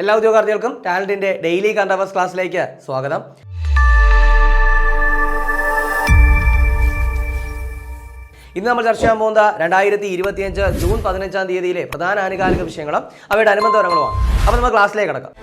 എല്ലാ ഉദ്യോഗാർത്ഥികൾക്കും ടാലന്റിന്റെ ഡെയിലി കറണ്ട് അവേഴ്സ് ക്ലാസ്സിലേക്ക് സ്വാഗതം. ഇന്ന് നമ്മൾ ചർച്ച ചെയ്യാൻ പോകുന്ന രണ്ടായിരത്തി ഇരുപത്തിയഞ്ച് ജൂൺ പതിനഞ്ചാം തീയതിയിലെ പ്രധാന ആനുകാലിക വിഷയങ്ങളും അവയുടെ അനുബന്ധപരങ്ങളുമാണ് അപ്പോൾ നമ്മൾ ക്ലാസ്സിലേക്ക് കിടക്കാം.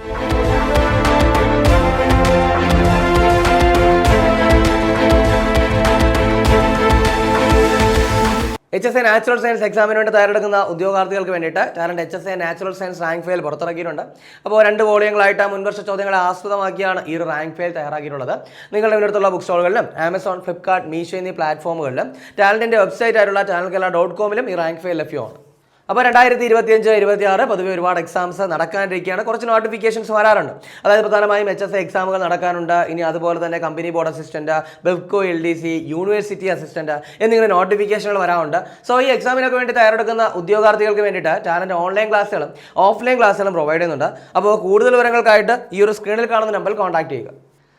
H S A natural science എക്സാമിന് വേണ്ടി തയ്യാറെടുക്കുന്ന ഉദ്യോഗാർത്ഥികൾക്ക് വേണ്ടിയിട്ട് Talent H S A natural science rank file പുറത്തിറക്കിയിട്ടുണ്ട്. അപ്പോൾ രണ്ട് വോളിയങ്ങളായിട്ട് മുൻവർഷ ചോദ്യങ്ങളെ ആസ്പദമാക്കിയാണ് ഈ ഒരു റാങ്ക് ഫെയിൽ തയ്യാറാക്കിയിട്ടുള്ളത്. നിങ്ങളുടെ ഇവിടുത്തുള്ള ബുക്ക് സ്റ്റോളുകളിലും ആമസോൺ ഫ്ലിപ്കാർട്ട് മീഷോ എന്നീ പ്ലാറ്റ്ഫോമുകളിലും ടാലന്റിന്റെ വെബ്സൈറ്റ് ആയിട്ടുള്ള ടാലൻ കേരള ഡോട്ട് കോമിലും ഈ റാങ്ക് ഫെയിൽ ലഭ്യമാണ്. അപ്പോൾ രണ്ടായിരത്തി ഇരുപത്തിയഞ്ച് ഇരുപത്തി ആറ് പൊതുവെ ഒരുപാട് എക്സാംസ് നടക്കാനിരിക്കുകയാണ്. കുറച്ച് നോട്ടിഫിക്കേഷൻസ് വരാറുണ്ട്. അതായത് പ്രധാനമായും എച്ച് എസ് എക്സാമുകൾ നടക്കാനുണ്ട്. ഇനി അതുപോലെ തന്നെ company board assistant Bevco L D C university assistant എന്നിങ്ങനെ നോട്ടിഫിക്കേഷനുകൾ വരാറുണ്ട്. സോ ഈ എക്സാമിനൊക്കെ വേണ്ടി തയ്യാറെടുക്കുന്ന ഉദ്യോഗാർത്ഥികൾക്ക് വേണ്ടിയിട്ട് ടാലന്റ് ഓൺലൈൻ ക്ലാസ്സുകളും ഓഫ്ലൈൻ ക്ലാസ്സുകളും പ്രൊവൈഡ് ചെയ്യുന്നുണ്ട്. അപ്പോൾ കൂടുതൽ വിവരങ്ങൾക്കായിട്ട് ഈ ഒരു സ്ക്രീനിൽ കാണുന്ന നമ്പറിൽ കോൺടാക്ട് ചെയ്യുക.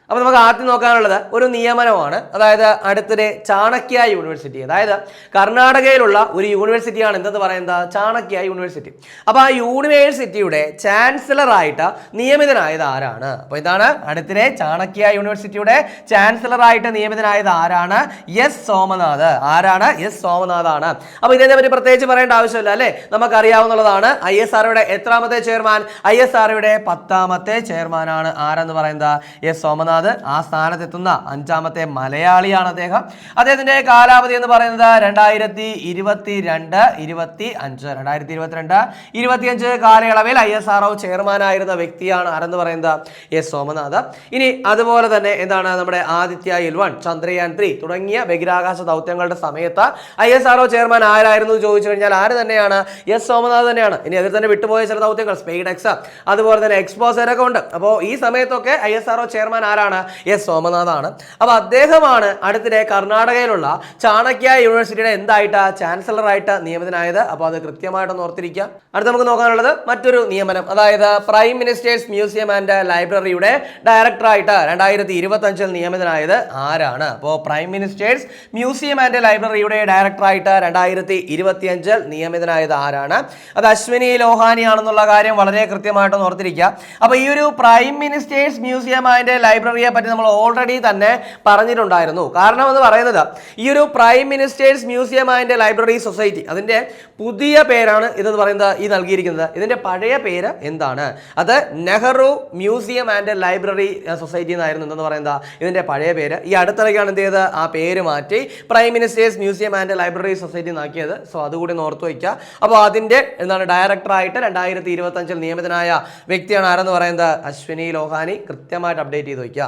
അപ്പോൾ നമുക്ക് ആദ്യം നോക്കാനുള്ളത് ഒരു നിയമനമാണ്. അതായത് അടുത്തിടെ ചാണക്യ യൂണിവേഴ്സിറ്റി. അതായത് കർണാടകയിലുള്ള ഒരു യൂണിവേഴ്സിറ്റിയാണ്. എന്തെന്ന് പറയുന്നത് ചാണക്യ യൂണിവേഴ്സിറ്റി. അപ്പോൾ ആ യൂണിവേഴ്സിറ്റിയുടെ ചാൻസലറായിട്ട് നിയമിതനായത് ആരാണ്? അപ്പോൾ ഇതാണ് അടുത്തിടെ ചാണക്യ യൂണിവേഴ്സിറ്റിയുടെ ചാൻസലറായിട്ട് നിയമിതനായത് ആരാണ്? എസ് സോമനാഥ്. ആരാണ്? എസ് സോമനാഥാണ്. അപ്പോൾ ഇതിനെ പറ്റി പ്രത്യേകിച്ച് പറയേണ്ട ആവശ്യമില്ല അല്ലേ? നമുക്കറിയാവുന്നതാണ് ഐ എസ് ആർഒയുടെ എത്രാമത്തെ ചെയർമാൻ? ഐ എസ് ആർഒയുടെ പത്താമത്തെ ചെയർമാനാണ്. ആരെന്ന് പറയുന്നത്? എസ് സോമനാഥ്. ആ സ്ഥാനത്തെത്തുന്ന അഞ്ചാമത്തെ മലയാളിയാണ് അദ്ദേഹം. അദ്ദേഹത്തിന്റെ കാലാവധി എന്ന് പറയുന്നത് രണ്ടായിരത്തി ഇരുപത്തി രണ്ട് ഇരുപത്തി അഞ്ച് രണ്ടായിരത്തി ഇരുപത്തിരണ്ട് ഇരുപത്തിയഞ്ച് കാലയളവിൽ ഐ എസ് ആർ ഒ ചെയർമാനായിരുന്ന വ്യക്തിയാണ് ആരെന്ന് പറയുന്നത് എസ് സോമനാഥ്. ഇനി അതുപോലെ തന്നെ എന്താണ് നമ്മുടെ Aditya L one Chandrayaan three തുടങ്ങിയ ബഹിരാകാശ ദൗത്യങ്ങളുടെ സമയത്ത് I S R O chairman ആരായിരുന്നു ചോദിച്ചു കഴിഞ്ഞാൽ ആര് തന്നെയാണ്? എസ് സോമനാഥ് തന്നെയാണ്. ഇനി അതിൽ തന്നെ വിട്ടുപോയ ചില ദൗത്യങ്ങൾ സ്പെയ്ഡ് എക്സ് അതുപോലെ തന്നെ എക്സ്പോസർ ഒക്കെ ഉണ്ട്. അപ്പോൾ ഈ സമയത്തൊക്കെ I S R O chairman ആരാണ്? എസ് സോമനാഥാണ്. അപ്പോൾ അദ്ദേഹമാണ് അടുത്തിടെ കർണാടകയിലുള്ള ചാണക്യ യൂണിവേഴ്സിറ്റിയുടെ എന്തായിട്ട് ചാൻസലറായിട്ട് നിയമിതനായത്? അപ്പോൾ അത് കൃത്യമായിട്ടൊന്ന് ഓർത്തിരിക്കുക. അടുത്ത് നമുക്ക് നോക്കാനുള്ളത് മറ്റൊരു നിയമനം. അതായത് പ്രൈം മിനിസ്റ്റേഴ്സ് മ്യൂസിയം ആൻഡ് ലൈബ്രറിയുടെ ഡയറക്ടറായിട്ട് രണ്ടായിരത്തി ഇരുപത്തി അഞ്ചിൽ നിയമിതനായത് ആരാണ്? അപ്പോൾ പ്രൈം മിനിസ്റ്റേഴ്സ് മ്യൂസിയം ആൻഡ് ലൈബ്രറിയുടെ ഡയറക്ടറായിട്ട് രണ്ടായിരത്തി ഇരുപത്തി അഞ്ചിൽ നിയമിതനായത് ആരാണ്? അത് അശ്വിനി ലോഹാനി ആണെന്നുള്ള കാര്യം വളരെ കൃത്യമായിട്ട് ഓർത്തിരിക്കുക. അപ്പോൾ ഈ ഒരു പ്രൈം മിനിസ്റ്റേഴ്സ് മ്യൂസിയം ആൻഡ് ലൈബ്രറിയെ പറ്റി നമ്മൾ ഓൾറെഡി തന്നെ പറഞ്ഞിട്ടുണ്ടായിരുന്നു. കാരണം എന്ന് പറയുന്നത് ഈ ഒരു prime ministers museum and library society അതിന്റെ പുതിയ പേരാണ് ഇതെന്ന് പറയുന്നത് ഈ നൽകിയിരിക്കുന്നത്. ഇതിന്റെ പഴയ പേര് എന്താണ്? അത് Nehru museum and library society എന്നായിരുന്നു എന്തെന്ന് പറയുന്നത്. ഇതിന്റെ പഴയ പേര്. ഈ അടുത്തിടയ്ക്കാണ് എന്ത് ചെയ്ത് ആ പേര് മാറ്റി prime ministers museum and library society എന്നാക്കിയത്. So അതുകൂടി ഓർത്ത് വയ്ക്കുക. അപ്പോൾ അതിന്റെ എന്താണ് ഡയറക്ടറായിട്ട് രണ്ടായിരത്തി ഇരുപത്തഞ്ചിൽ നിയമിതനായ വ്യക്തിയാണ് ആരെന്ന് പറയുന്നത്? അശ്വിനി ലോഹാനി. കൃത്യമായിട്ട് അപ്ഡേറ്റ് ചെയ്ത് വയ്ക്കുക.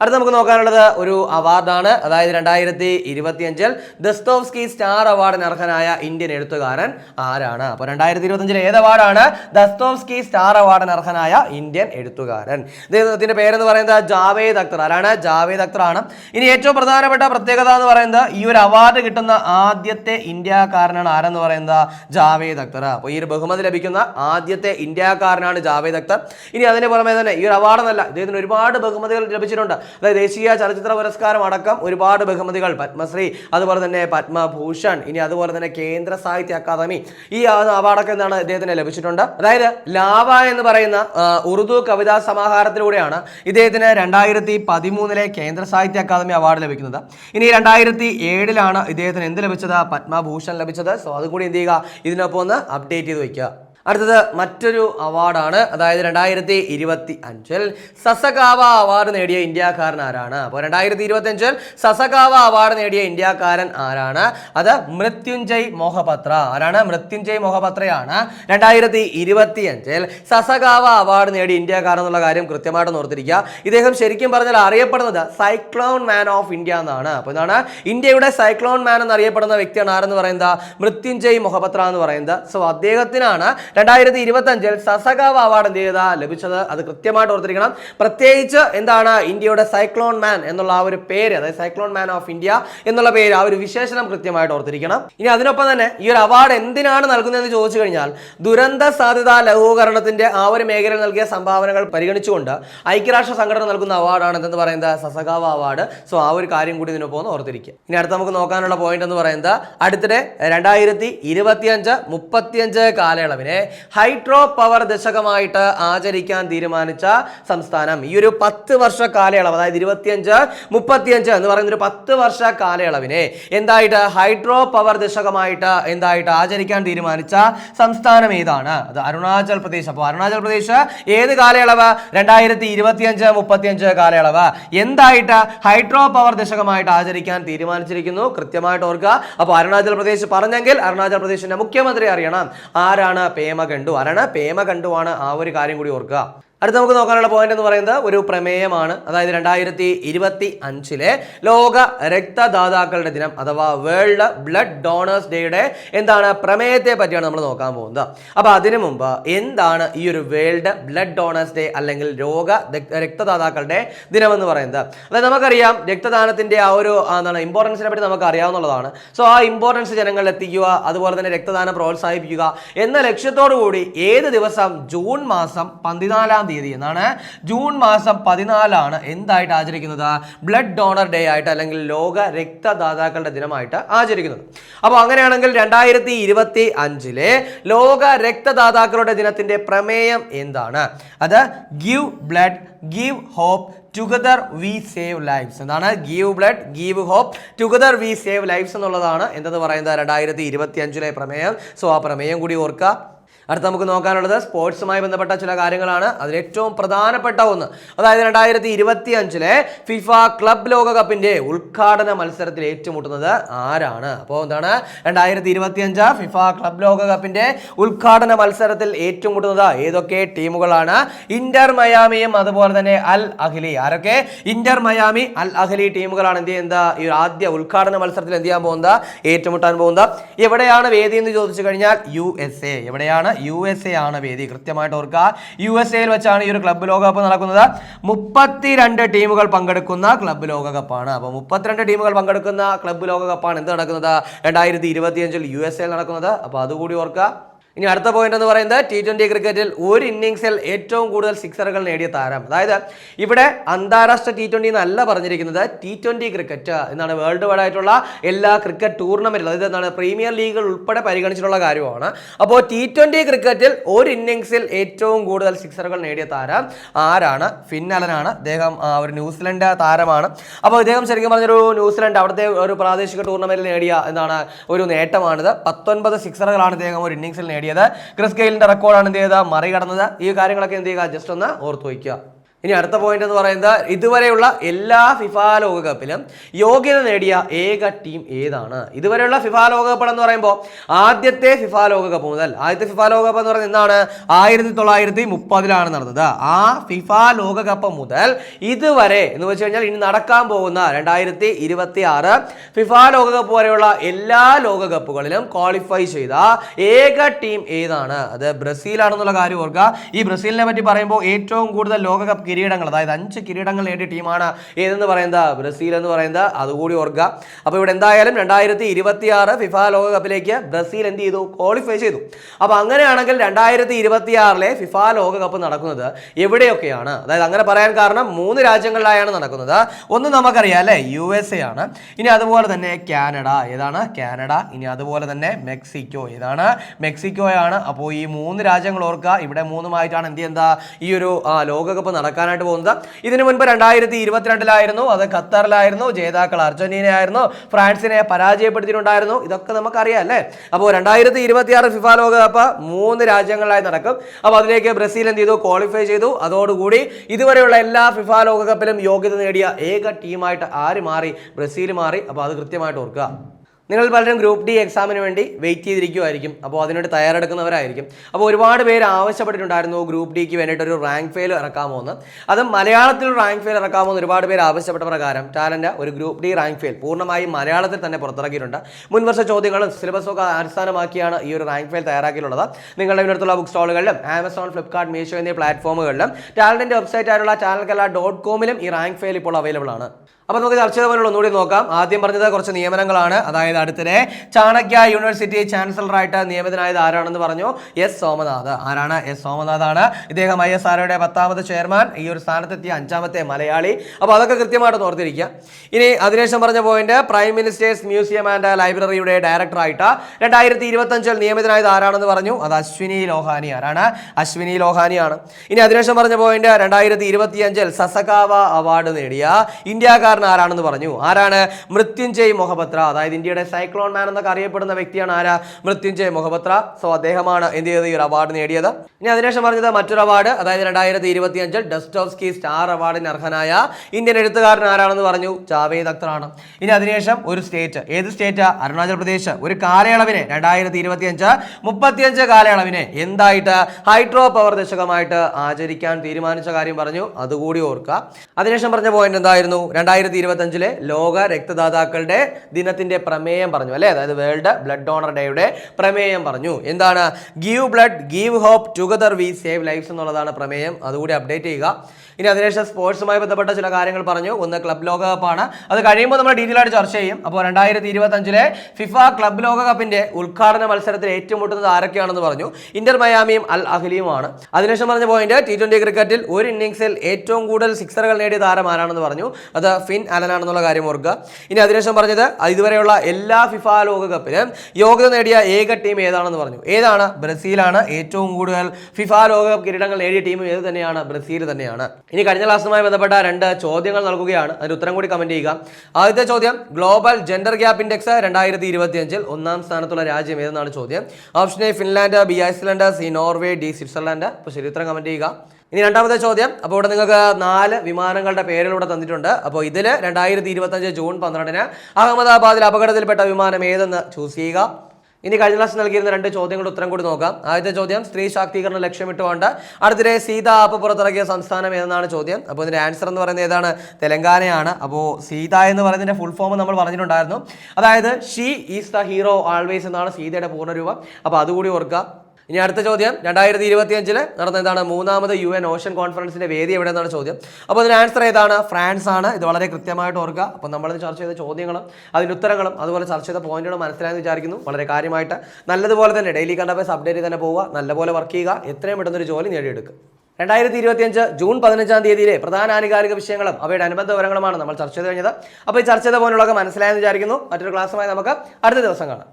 അടുത്ത നമുക്ക് നോക്കാനുള്ളത് ഒരു അവാർഡാണ്. അതായത് രണ്ടായിരത്തി ഇരുപത്തിയഞ്ചിൽ ദസ്തോവ്സ്കി സ്റ്റാർ അവാർഡിന് അർഹനായ ഇന്ത്യൻ എഴുത്തുകാരൻ ആരാണ്? അപ്പോൾ രണ്ടായിരത്തി ഇരുപത്തഞ്ചിൽ ഏത് അവാർഡാണ് ദസ്തോവ്സ്കി സ്റ്റാർ അവാർഡിന് അർഹനായ ഇന്ത്യൻ എഴുത്തുകാരൻ? ഇദ്ദേഹത്തിന്റെ പേരെന്ന് പറയുന്നത് ജാവേദ് അക്തർ. ആരാണ്? ജാവേദ് അക്തർ ആണ് ഇനി ഏറ്റവും പ്രധാനപ്പെട്ട പ്രത്യേകത എന്ന് പറയുന്നത് ഈ ഒരു അവാർഡ് കിട്ടുന്ന ആദ്യത്തെ ഇന്ത്യക്കാരനാണ് ആരെന്ന് പറയുന്നത്? ജാവേദ് അക്തർ. അപ്പോൾ ഈ ഒരു ബഹുമതി ലഭിക്കുന്ന ആദ്യത്തെ ഇന്ത്യക്കാരനാണ് ജാവേദ് അക്തർ. ഇനി അതിന് പുറമെ തന്നെ ഈ ഒരു അവാർഡ് എന്നല്ല ഇദ്ദേഹത്തിന് ഒരുപാട് ബഹുമതികൾ ലഭിച്ചിട്ടുണ്ട്. അതായത് ദേശീയ ചലച്ചിത്ര പുരസ്കാരം അടക്കം ഒരുപാട് ബഹുമതികൾ. പത്മശ്രീ അതുപോലെ തന്നെ പത്മഭൂഷൺ ഇനി അതുപോലെ തന്നെ കേന്ദ്ര സാഹിത്യ അക്കാദമി. ഈ അവാർഡൊക്കെ എന്താണ് ഇദ്ദേഹത്തിന് ലഭിച്ചിട്ടുണ്ട്? അതായത് ലാവ എന്ന് പറയുന്ന ഉറുദു കവിതാ സമാഹാരത്തിലൂടെയാണ് ഇദ്ദേഹത്തിന് രണ്ടായിരത്തി പതിമൂന്നിലെ കേന്ദ്ര സാഹിത്യ അക്കാദമി അവാർഡ് ലഭിക്കുന്നത്. ഇനി രണ്ടായിരത്തി ഏഴിലാണ് ഇദ്ദേഹത്തിന് എന്ത് ലഭിച്ചത്? പത്മഭൂഷൺ ലഭിച്ചത്. സോ അതുകൂടി എന്ത് ചെയ്യുക? ഇതിനൊപ്പം ഒന്ന് അപ്ഡേറ്റ് ചെയ്ത് വയ്ക്കുക. അടുത്തത് മറ്റൊരു അവാർഡാണ്. അതായത് രണ്ടായിരത്തി ഇരുപത്തി അഞ്ചിൽ സസകാവ അവാർഡ് നേടിയ ഇന്ത്യക്കാരൻ ആരാണ്? അപ്പോൾ രണ്ടായിരത്തി ഇരുപത്തി അഞ്ചിൽ സസകാവ അവാർഡ് നേടിയ ഇന്ത്യക്കാരൻ ആരാണ്? അത് മൃത്യുഞ്ജയ് മോഹപത്ര. ആരാണ്? മൃത്യുഞ്ജയ് മോഹപത്രയാണ്. രണ്ടായിരത്തി ഇരുപത്തി അഞ്ചിൽ സസകാവ അവാർഡ് നേടിയ ഇന്ത്യക്കാരൻ എന്നുള്ള കാര്യം കൃത്യമായിട്ട് ഓർത്തിരിക്കുക. ഇദ്ദേഹം ശരിക്കും പറഞ്ഞാൽ അറിയപ്പെടുന്നത് സൈക്ലോൺ മാൻ ഓഫ് ഇന്ത്യ എന്നാണ്. അപ്പോൾ ഇതാണ് ഇന്ത്യയുടെ സൈക്ലോൺ മാൻ എന്നറിയപ്പെടുന്ന വ്യക്തിയാണ് ആരെന്ന് പറയുന്നത്? മൃത്യുഞ്ജയ് മൊഹപത്ര എന്ന് പറയുന്നത്. സോ അദ്ദേഹത്തിനാണ് രണ്ടായിരത്തി ഇരുപത്തി അഞ്ചിൽ സസകാവ അവാർഡ് എന്ത് ചെയ്ത? ലഭിച്ചത്. അത് കൃത്യമായിട്ട് ഓർത്തിരിക്കണം. പ്രത്യേകിച്ച് എന്താണ് ഇന്ത്യയുടെ സൈക്ലോൺ മാൻ എന്നുള്ള ആ ഒരു പേര് അതായത് സൈക്ലോൺ മാൻ ഓഫ് ഇന്ത്യ എന്നുള്ള പേര് ആ ഒരു വിശേഷണം കൃത്യമായിട്ട് ഓർത്തിരിക്കണം. ഇനി അതിനൊപ്പം തന്നെ ഈ ഒരു അവാർഡ് എന്തിനാണ് നൽകുന്നതെന്ന് ചോദിച്ചു കഴിഞ്ഞാൽ ദുരന്ത സാധ്യത ലഘൂകരണത്തിന്റെ ആ ഒരു മേഖലയിൽ നൽകിയ സംഭാവനകൾ പരിഗണിച്ചുകൊണ്ട് ഐക്യരാഷ്ട്ര സംഘടന നൽകുന്ന അവാർഡാണ് എന്തെന്ന് പറയുന്നത്? സസകാവ അവാർഡ് സോ ആ ഒരു കാര്യം കൂടി ഇതിനൊപ്പം ഒന്ന് ഓർത്തിരിക്കുക. ഇനി അടുത്ത് നമുക്ക് നോക്കാനുള്ള പോയിന്റ് എന്ന് പറയുന്നത് അടുത്തിടെ രണ്ടായിരത്തി ഇരുപത്തിയഞ്ച് മുപ്പത്തിയഞ്ച് കാലയളവിനെ ഹൈഡ്രോ പവർ ദശകമായിട്ട് ആചരിക്കാൻ തീരുമാനിച്ച സംസ്ഥാനം. ഈ ഒരു പത്ത് വർഷ കാലയളവ് അതായത് ഇരുപത്തിയഞ്ച് മുപ്പത്തിയഞ്ച് എന്ന് പറയുന്ന ഒരു പത്ത് വർഷ കാലയളവിനെ എന്തായിട്ട് ഹൈഡ്രോ പവർ ദശകമായിട്ട് എന്തായിട്ട് ആചരിക്കാൻ തീരുമാനിച്ച സംസ്ഥാനം ഏതാണ്? അത് അരുണാചൽ പ്രദേശ്. അപ്പോൾ അരുണാചൽ പ്രദേശ് ഏത് കാലയളവ്? രണ്ടായിരത്തി ഇരുപത്തിയഞ്ച് മുപ്പത്തിയഞ്ച് കാലയളവ്. എന്തായിട്ട് ഹൈഡ്രോ പവർ ദശകമായിട്ട് ആചരിക്കാൻ തീരുമാനിച്ചിരിക്കുന്നു? കൃത്യമായിട്ട് ഓർക്കുക. അപ്പോൾ അരുണാചൽ പ്രദേശ് പറഞ്ഞെങ്കിൽ അരുണാചൽ പ്രദേശിന്റെ മുഖ്യമന്ത്രി അറിയണം. ആരാണ് പേമ കണ്ടു. അരണ പേമ കണ്ടുവാണ് ആ ഒരു കാര്യം കൂടി ഓർക്കുക. അടുത്ത നമുക്ക് നോക്കാനുള്ള പോയിന്റ് എന്ന് പറയുന്നത് ഒരു പ്രമേയമാണ്. അതായത് രണ്ടായിരത്തി ഇരുപത്തി അഞ്ചിലെ ലോക രക്തദാതാക്കളുടെ ദിനം അഥവാ വേൾഡ് ബ്ലഡ് ഡോണേഴ്സ് ഡേയുടെ എന്താണ് പ്രമേയത്തെ പറ്റിയാണ് നമ്മൾ നോക്കാൻ പോകുന്നത്. അപ്പോൾ അതിനു മുമ്പ് എന്താണ് ഈ ഒരു വേൾഡ് ബ്ലഡ് ഡോണേഴ്സ് ഡേ അല്ലെങ്കിൽ രോഗ രക്തദാതാക്കളുടെ ദിനം എന്ന് പറയുന്നത്? അതായത് നമുക്കറിയാം രക്തദാനത്തിന്റെ ആ ഒരു എന്താണ് ഇമ്പോർട്ടൻസിനെ പറ്റി നമുക്ക് അറിയാവുന്നതാണ്. സോ ആ ഇമ്പോർട്ടൻസ് ജനങ്ങളിൽ എത്തിക്കുക അതുപോലെ തന്നെ രക്തദാനം പ്രോത്സാഹിപ്പിക്കുക എന്ന ലക്ഷ്യത്തോടു കൂടി ഏത് ദിവസം? ജൂൺ മാസം പതിനാലാം തീയതി എന്നാണ്. ജൂൺ മാസം പതിനാലാണ് എന്തായിട്ട് ആചരിക്കുന്നത്? ബ്ലഡ് ഡോണർ ഡേ ആയിട്ട് അല്ലെങ്കിൽ ലോക രക്തദാതാക്കളുടെ ദിനമായിട്ട് ആചരിക്കുന്നത്. അപ്പോൾ അങ്ങനെയാണെങ്കിൽ രണ്ടായിരത്തി ഇരുപത്തി അഞ്ചിലെ ലോക രക്തദാതാക്കളുടെ ദിനത്തിന്റെ പ്രമേയം എന്താണ്? അത് give blood give hope together we save lives എന്താണ്? Give blood give hope together we save lives എന്നുള്ളതാണ്. എന്തെന്ന് പറയുന്നത്? രണ്ടായിരത്തി ഇരുപത്തി അഞ്ചിലെ പ്രമേയം. സോ ആ പ്രമേയം കൂടി ഓർക്കുക. അടുത്ത നമുക്ക് നോക്കാനുള്ളത് സ്പോർട്സുമായി ബന്ധപ്പെട്ട ചില കാര്യങ്ങളാണ്. അതിൽ ഏറ്റവും പ്രധാനപ്പെട്ട ഒന്ന്. അതായത് രണ്ടായിരത്തി ഇരുപത്തി അഞ്ചിലെ ഫിഫ ക്ലബ് ലോകകപ്പിന്റെ ഉദ്ഘാടന മത്സരത്തിൽ ഏറ്റുമുട്ടുന്നത് ആരാണ്? അപ്പോൾ എന്താണ്? രണ്ടായിരത്തി ഇരുപത്തി അഞ്ച് ഫിഫ ക്ലബ് ലോകകപ്പിന്റെ ഉദ്ഘാടന മത്സരത്തിൽ ഏറ്റുമുട്ടുന്നത് ഏതൊക്കെ ടീമുകളാണ്? ഇന്റർ മയാമിയും അതുപോലെ തന്നെ അൽ അഹ്ലി. ആരൊക്കെ? ഇന്റർ മയാമി അൽ അഹ്ലി ടീമുകളാണ് എന്ത് ചെയ്യുന്നത്? ഈ ആദ്യ ഉദ്ഘാടന മത്സരത്തിൽ എന്ത് ചെയ്യാൻ പോകുന്നത്? ഏറ്റുമുട്ടാൻ പോകുന്നത്. എവിടെയാണ് വേദി എന്ന് ചോദിച്ചു കഴിഞ്ഞാൽ യു എസ് എ. എവിടെയാണ്? യു എസ് എ ആണ് വേദി. കൃത്യമായിട്ട് ഓർക്കുക. യു എസ് എയിൽ വെച്ചാണ് ഈ ഒരു ക്ലബ്ബ് ലോകകപ്പ് നടക്കുന്നത്. മുപ്പത്തിരണ്ട് ടീമുകൾ പങ്കെടുക്കുന്ന ക്ലബ്ബ് ലോകകപ്പാണ്. അപ്പോൾ മുപ്പത്തിരണ്ട് ടീമുകൾ പങ്കെടുക്കുന്ന ക്ലബ്ബ് ലോകകപ്പാണ് എന്ത് നടക്കുന്നത്? രണ്ടായിരത്തി ഇരുപത്തിയഞ്ചിൽ യു എസ് എയിൽ നടക്കുന്നത്. അപ്പോൾ അതുകൂടി ഓർക്കുക. ഇനി അടുത്ത പോയിന്റ് എന്ന് പറയുന്നത് ടി ട്വന്റി ക്രിക്കറ്റിൽ ഒരു ഇന്നിംഗ്സിൽ ഏറ്റവും കൂടുതൽ സിക്സറുകൾ നേടിയ താരം. അതായത് ഇവിടെ അന്താരാഷ്ട്ര ടി ട്വന്റി എന്നല്ല പറഞ്ഞിരിക്കുന്നത് ടി ട്വന്റി ക്രിക്കറ്റ് എന്നാണ് വേൾഡ് വൈഡ് ആയിട്ടുള്ള എല്ലാ ക്രിക്കറ്റ് ടൂർണമെന്റിൽ അതായത് എന്താണ് പ്രീമിയർ ലീഗുകൾ ഉൾപ്പെടെ പരിഗണിച്ചിട്ടുള്ള കാര്യമാണ്. അപ്പോൾ ടി ട്വന്റി ക്രിക്കറ്റിൽ ഒരു ഇന്നിംഗ്സിൽ ഏറ്റവും കൂടുതൽ സിക്സറുകൾ നേടിയ താരം ആരാണ്? ഫിന്നലനാണ് അദ്ദേഹം ഒരു ന്യൂസിലൻഡ് താരമാണ്. അപ്പോൾ ഇദ്ദേഹം ശരിക്കും പറഞ്ഞൊരു ന്യൂസിലൻഡ് അവിടുത്തെ ഒരു പ്രാദേശിക ടൂർണമെന്റിൽ നേടിയ എന്താണ് ഒരു നേട്ടമാണിത്. പത്തൊൻപത് സിക്സറുകളാണ് ഇദ്ദേഹം ഒരു ഇന്നിംഗ്സിൽ ഇന്നിങ്സിൽ നേടിയത് ക്രിസ് ഗെയിലിന്റെ റെക്കോർഡാണ് എന്ത് ചെയ്തത്? മറികടന്നത്. ഈ കാര്യങ്ങളൊക്കെ എന്ത് ചെയ്യുക? ജസ്റ്റ് ഒന്ന് ഓർത്ത് വയ്ക്കുക. ഇനി അടുത്ത പോയിന്റ് എന്ന് പറയുന്നത് ഇതുവരെയുള്ള എല്ലാ ഫിഫ ലോകകപ്പിലും യോഗ്യത നേടിയ ഏക ടീം ഏതാണ്? ഇതുവരെയുള്ള ഫിഫ ലോകകപ്പ് എന്ന് പറയുമ്പോൾ ആദ്യത്തെ ഫിഫ ലോകകപ്പ് മുതൽ ആദ്യത്തെ ഫിഫ ലോകകപ്പ് എന്ന് പറയുന്നത് എന്താണ് ആയിരത്തി തൊള്ളായിരത്തി മുപ്പതിലാണ് നടന്നത്. ആ ഫിഫ ലോകകപ്പ് മുതൽ ഇതുവരെ എന്ന് വെച്ച് കഴിഞ്ഞാൽ ഇനി നടക്കാൻ പോകുന്ന രണ്ടായിരത്തി ഇരുപത്തി ആറ് ഫിഫ ലോകകപ്പ് വരെയുള്ള എല്ലാ ലോകകപ്പുകളിലും ക്വാളിഫൈ ചെയ്ത ഏക ടീം ഏതാണ്? അത് ബ്രസീലാണെന്നുള്ള കാര്യം ഓർക്കുക. ഈ ബ്രസീലിനെ പറ്റി പറയുമ്പോൾ ഏറ്റവും കൂടുതൽ ലോകകപ്പ് കിരീടങ്ങൾ അതായത് അഞ്ച് കിരീടങ്ങൾ നേടിയ ടീമാണ് ഏതെന്ന് പറയുന്നത്? ബ്രസീൽ എന്ന് പറയുന്നത്. അതുകൂടി ഓർക്കുക. അപ്പോൾ ഇവിടെ എന്തായാലും രണ്ടായിരത്തി ഇരുപത്തി ആറ് ഫിഫ ലോകകപ്പിലേക്ക് ബ്രസീൽ എന്ത് ചെയ്തു? ക്വാളിഫൈ ചെയ്തു. അപ്പോൾ അങ്ങനെയാണെങ്കിൽ രണ്ടായിരത്തി ഇരുപത്തി ആറിലെ ഫിഫ ലോകകപ്പ് നടക്കുന്നത് എവിടെയൊക്കെയാണ്? അതായത് അങ്ങനെ പറയാൻ കാരണം മൂന്ന് രാജ്യങ്ങളിലായാണ് നടക്കുന്നത്. ഒന്ന് നമുക്കറിയാം അല്ലേ? യു എസ് എ ആണ്. ഇനി അതുപോലെ തന്നെ കാനഡ. ഏതാണ്? കാനഡ. ഇനി അതുപോലെ തന്നെ മെക്സിക്കോ. ഏതാണ്? മെക്സിക്കോയാണ്. അപ്പോൾ ഈ മൂന്ന് രാജ്യങ്ങൾ ഓർക്കുക. ഇവിടെ മൂന്നുമായിട്ടാണ് എന്ത് ചെയ്യുന്നത്? ഈ ഒരു ലോകകപ്പ് ലോകകപ്പ് നടക്കാനായിട്ട് പോകുന്നത്. ഇതിനു മുൻപ് രണ്ടായിരത്തി ഇരുപത്തിരണ്ടിലായിരുന്നു അത് ഖത്തറിലായിരുന്നു. ജേതാക്കൾ അർജന്റീന ആയിരുന്നു ഫ്രാൻസിനെ പരാജയപ്പെടുത്തിയിട്ടുണ്ടായിരുന്നു. ഇതൊക്കെ നമുക്കറിയാം അല്ലേ? അപ്പോൾ രണ്ടായിരത്തി ഇരുപത്തി ആറ് ഫിഫ ലോകകപ്പ് മൂന്ന് രാജ്യങ്ങളിലായി നടക്കും. അപ്പോൾ അതിലേക്ക് ബ്രസീൽ എന്ത് ചെയ്തു? ക്വാളിഫൈ ചെയ്തു. അതോടുകൂടി ഇതുവരെയുള്ള എല്ലാ ഫിഫ ലോകകപ്പിലും യോഗ്യത നേടിയ ഏക ടീമായിട്ട് ആര് മാറി? ബ്രസീൽ മാറി. അപ്പോൾ അത് കൃത്യമായിട്ട് ഓർക്കുക. നിങ്ങൾ പലരും ഗ്രൂപ്പ് ഡി എക്സാമിന് വേണ്ടി വെയിറ്റ് ചെയ്തിരിക്കുമായിരിക്കും അപ്പോൾ അതിനുവേണ്ടി തയ്യാറെടുക്കുന്നവരായിരിക്കും. അപ്പോൾ ഒരുപാട് പേര് ആവശ്യപ്പെട്ടിട്ടുണ്ടായിരുന്നു ഗ്രൂപ്പ് ഡിക്ക് വേണ്ടിയിട്ട് ഒരു റാങ്ക് ഫെയിൽ ഇറക്കാമോ എന്ന്. അത് മലയാളത്തിൽ റാങ്ക് ഫെയിൽ ഇറക്കാമോ എന്ന് ഒരുപാട് പേര് ആവശ്യപ്പെട്ട പ്രകാരം ടാലന്റ് ഒരു ഗ്രൂപ്പ് ഡി റാങ്ക് ഫെയിൽ പൂർണമായും മലയാളത്തിൽ തന്നെ പുറത്തിറക്കിയിട്ടുണ്ട്. മുൻവർഷ ചോദ്യങ്ങളും സിലബസും ഒക്കെ അടിസ്ഥാനമാക്കിയാണ് ഈ ഒരു റാങ്ക് ഫെയിൽ തയ്യാറാക്കിയിട്ടുള്ളത്. നിങ്ങളുടെ അടുത്തുള്ള ബുക്ക് സ്റ്റോളുകളിലും ആമസോൺ ഫ്ലിപ്കാർട്ട് മീഷോ എന്നീ പ്ലാറ്റ്ഫോമുകളിലും ടാലന്റിന്റെ വെബ്സൈറ്റ് ആയിട്ടുള്ള ചാനൽ കല ഡോട്ട് കോമിലും ഈ റാങ്ക് ഫെയിൽ ഇപ്പോൾ അവൈലബിൾ ആണ്. അപ്പോൾ നമുക്ക് ചർച്ച ചെയ്ത പോലുള്ള ഒന്നുകൂടി നോക്കാം. ആദ്യം പറഞ്ഞത് കുറച്ച് നിയമനങ്ങളാണ്. അതായത് അടുത്തിടെ ചാണക്യ യൂണിവേഴ്സിറ്റി ചാൻസലറായിട്ട് നിയമിതനായത് ആരാണെന്ന് പറഞ്ഞു? എസ് സോമനാഥ്. ആരാണ്? എസ് സോമനാഥ് ആണ് ഇദ്ദേഹം ഐ എസ് ആർഒയുടെ പത്താമത് ചെയർമാൻ. ഈ ഒരു സ്ഥാനത്തെത്തിയ അഞ്ചാമത്തെ മലയാളി. അപ്പോൾ അതൊക്കെ കൃത്യമായിട്ട് ഓർത്തിരിക്കുക. ഇനി അതിനുശേഷം പറഞ്ഞ point prime ministers museum and ലൈബ്രറിയുടെ ഡയറക്ടറായിട്ട് രണ്ടായിരത്തി ഇരുപത്തഞ്ചിൽ നിയമിതനായത് ആരാണെന്ന് പറഞ്ഞു? അത് അശ്വിനി ലോഹാനി. ആരാണ്? അശ്വിനി ലോഹാനിയാണ്. ഇനി അതിനുശേഷം പറഞ്ഞ പോയിന്റ് രണ്ടായിരത്തി ഇരുപത്തിയഞ്ചിൽ സസകാവ അവാർഡ് നേടിയ ഇന്ത്യക്കാരൻ ആരാണെന്ന് പറഞ്ഞു. ആരാണ്? മൃത്യുഞ്ജയ് മൊഹബത്ര. അതായത് ഇന്ത്യയുടെ സൈക്ലോൺ മാൻ എന്നൊക്കെ അറിയപ്പെടുന്ന വ്യക്തിയാണ് ആരാ? മൃത്യുഞ്ജയ് മൊഹബത്ര. സോ അദ്ദേഹമാണ് എന്ത് ചെയ്തത്? ഈ ഒരു അവാർഡ് നേടിയത്. ഇനി അതിനുശേഷം പറഞ്ഞത് മറ്റൊരു അവാർഡ് അതായത് രണ്ടായിരത്തി ഇരുപത്തി അഞ്ചിൽ ഡെസ്റ്റോവ്സ്കി സ്റ്റാർ അവാർഡിന് അർഹനായ ഇന്ത്യൻ എഴുത്തുകാരൻ ആരാണെന്ന് പറഞ്ഞു? ജാവേദ് അക്തറാണ് ഇനി അതിനുശേഷം ഒരു സ്റ്റേറ്റ് ഏത് സ്റ്റേറ്റ് അരുണാചൽ പ്രദേശ്. ഒരു കാലയളവിനെ രണ്ടായിരത്തി ഇരുപത്തി അഞ്ച് മുപ്പത്തിയഞ്ച് കാലയളവിനെ എന്തായിട്ട് ഹൈഡ്രോ പവർ ദശകമായിട്ട് ആചരിക്കാൻ തീരുമാനിച്ച കാര്യം പറഞ്ഞു. അതുകൂടി ഓർക്കുക. അതിനുശേഷം പറഞ്ഞ പോയിന്റ് എന്തായിരുന്നു? രണ്ടായിരത്തി ഇരുപത്തഞ്ചിലെ ലോക രക്തദാതാക്കളുടെ ദിനത്തിന്റെ പ്രമേയം പറഞ്ഞു അല്ലേ? അതായത് വേൾഡ് ബ്ലഡ് ഡോണർ ഡേയുടെ പ്രമേയം പറഞ്ഞു. എന്താണ്? Give blood give hope together we save lives എന്നുള്ളതാണ് പ്രമേയം. അതുകൂടി അപ്ഡേറ്റ് ചെയ്യുക. ഇനി അതിനുശേഷം സ്പോർട്സുമായി ബന്ധപ്പെട്ട ചില കാര്യങ്ങൾ പറഞ്ഞു. ഒന്ന് ക്ലബ് ലോകകപ്പാണ് അത് കഴിയുമ്പോൾ നമ്മൾ ഡീറ്റെയിൽ ആയിട്ട് ചർച്ച ചെയ്യും. അപ്പോൾ രണ്ടായിരത്തി ഇരുപത്തഞ്ചിലെ ഫിഫ ക്ലബ് ലോകകപ്പിന്റെ ഉദ്ഘാടന മത്സരത്തിൽ ഏറ്റുമുട്ടുന്നത് ആരൊക്കെയാണെന്ന് പറഞ്ഞു. ഇന്റർ മയാമിയും അൽ അഹ്ലിയുമാണ് അതിനുശേഷം പറഞ്ഞ പോയിന്റ് ടി ട്വന്റി ക്രിക്കറ്റിൽ ഒരു ഇന്നിംഗ്സിൽ ഏറ്റവും കൂടുതൽ സിക്സറുകൾ നേടിയ താരം ആരാണെന്ന് പറഞ്ഞു. അത് ഫിൻ അലനാണെന്നുള്ള കാര്യം ഓർക്കുക. ഇനി അതിനുശേഷം പറഞ്ഞത് ഇതുവരെയുള്ള എല്ലാ ഫിഫ ലോകകപ്പിലും യോഗ്യത നേടിയ ഏക ടീം ഏതാണെന്ന് പറഞ്ഞു. ഏതാണ്? ബ്രസീലാണ്. ഏറ്റവും കൂടുതൽ ഫിഫ ലോകകപ്പ് കിരീടങ്ങൾ നേടിയ ടീം ഏത് തന്നെയാണ്? ബ്രസീൽ തന്നെയാണ്. ഇനി കഴിഞ്ഞ ക്ലാസ്സുമായി ബന്ധപ്പെട്ട രണ്ട് ചോദ്യങ്ങൾ നൽകുകയാണ്. അതിന് ഉത്തരം കൂടി കമന്റ് ചെയ്യുക. ആദ്യത്തെ ചോദ്യം ഗ്ലോബൽ ജെൻഡർ ഗ്യാപ്പ് ഇൻഡെക്സ് രണ്ടായിരത്തി ഇരുപത്തിയഞ്ചിൽ ഒന്നാം സ്ഥാനത്തുള്ള രാജ്യം ഏതെന്നാണ് ചോദ്യം. Option A Finland B Iceland C Norway D Switzerland. അപ്പോൾ ശരി ഉത്തരം കമന്റ് ചെയ്യുക. ഇനി രണ്ടാമത്തെ ചോദ്യം. അപ്പോൾ ഇവിടെ നിങ്ങൾക്ക് നാല് വിമാനങ്ങളുടെ പേരിലൂടെ തന്നിട്ടുണ്ട്. അപ്പോൾ ഇതിൽ രണ്ടായിരത്തി ഇരുപത്തഞ്ച് ജൂൺ പന്ത്രണ്ടിന് അഹമ്മദാബാദിൽ അപകടത്തിൽപ്പെട്ട വിമാനം ഏതെന്ന് ചൂസ് ചെയ്യുക. ഇനി കഴിഞ്ഞ ക്ലാസ് നൽകിയിരുന്ന രണ്ട് ചോദ്യങ്ങളുടെ ഉത്തരം കൂടി നോക്കാം ആദ്യത്തെ ചോദ്യം സ്ത്രീ ശാക്തീകരണം ലക്ഷ്യമിട്ടുകൊണ്ട്. അടുത്തിടെ സീത ആപ്പ് പുറത്തിറക്കിയ സംസ്ഥാനം ഏതെന്നാണ് ചോദ്യം. അപ്പോൾ ഇതിന്റെ ആൻസർ എന്ന് പറയുന്നത് ഏതാണ്? തെലങ്കാനയാണ്. അപ്പോൾ സീത എന്ന് പറയുന്നതിന്റെ ഫുൾ ഫോം നമ്മൾ പറഞ്ഞിട്ടുണ്ടായിരുന്നു. അതായത് she is the hero always എന്നാണ് സീതയുടെ പൂർണരൂപം അപ്പോൾ അതുകൂടി ഓർക്കുക. ഇനി അടുത്ത ചോദ്യം രണ്ടായിരത്തി ഇരുപത്തി അഞ്ചിൽ നടന്ന എന്താണ് മൂന്നാമത് യു എൻ ഓഷൻ കോൺഫറൻസിന്റെ വേദി എവിടെ എന്നാണ് ചോദ്യം. അപ്പോൾ അതിന് ആൻസർ ഏതാണ്? ഫ്രാൻസ് ആണ് ഇത് വളരെ കൃത്യമായിട്ട് ഓർക്കുക. അപ്പോൾ നമ്മൾ ചർച്ച ചെയ്ത ചോദ്യങ്ങളും അതിന്റെ ഉത്തരങ്ങളും അതുപോലെ ചർച്ച ചെയ്ത പോയിന്റുകളും മനസ്സിലായെന്ന് വിചാരിക്കുന്നു. വളരെ കാര്യമായിട്ട് നല്ലതുപോലെ തന്നെ ഡെയിലി കണ്ടപ്പോൾ അപ്ഡേറ്റ് തന്നെ പോവുക. നല്ലപോലെ വർക്ക് ചെയ്യുക. എത്രയും പെട്ടെന്ന് ഒരു ജോലി നേടിയെടുക്കുക. രണ്ടായിരത്തി ഇരുപത്തിയഞ്ച് ജൂൺ പതിനഞ്ചാം തീയതിയിലെ പ്രധാന ആനുകാലിക വിഷയങ്ങളും അവയുടെ അനുബന്ധ വിവരങ്ങളുമാണ് നമ്മൾ ചർച്ച ചെയ്ത് കഴിഞ്ഞത്. അപ്പോൾ ഈ ചർച്ച ചെയ്ത പോലുള്ളതൊക്കെ മനസ്സിലായെന്ന് വിചാരിക്കുന്നു. മറ്റൊരു ക്ലാസ്സുമായി നമുക്ക് അടുത്ത ദിവസം കാണാം.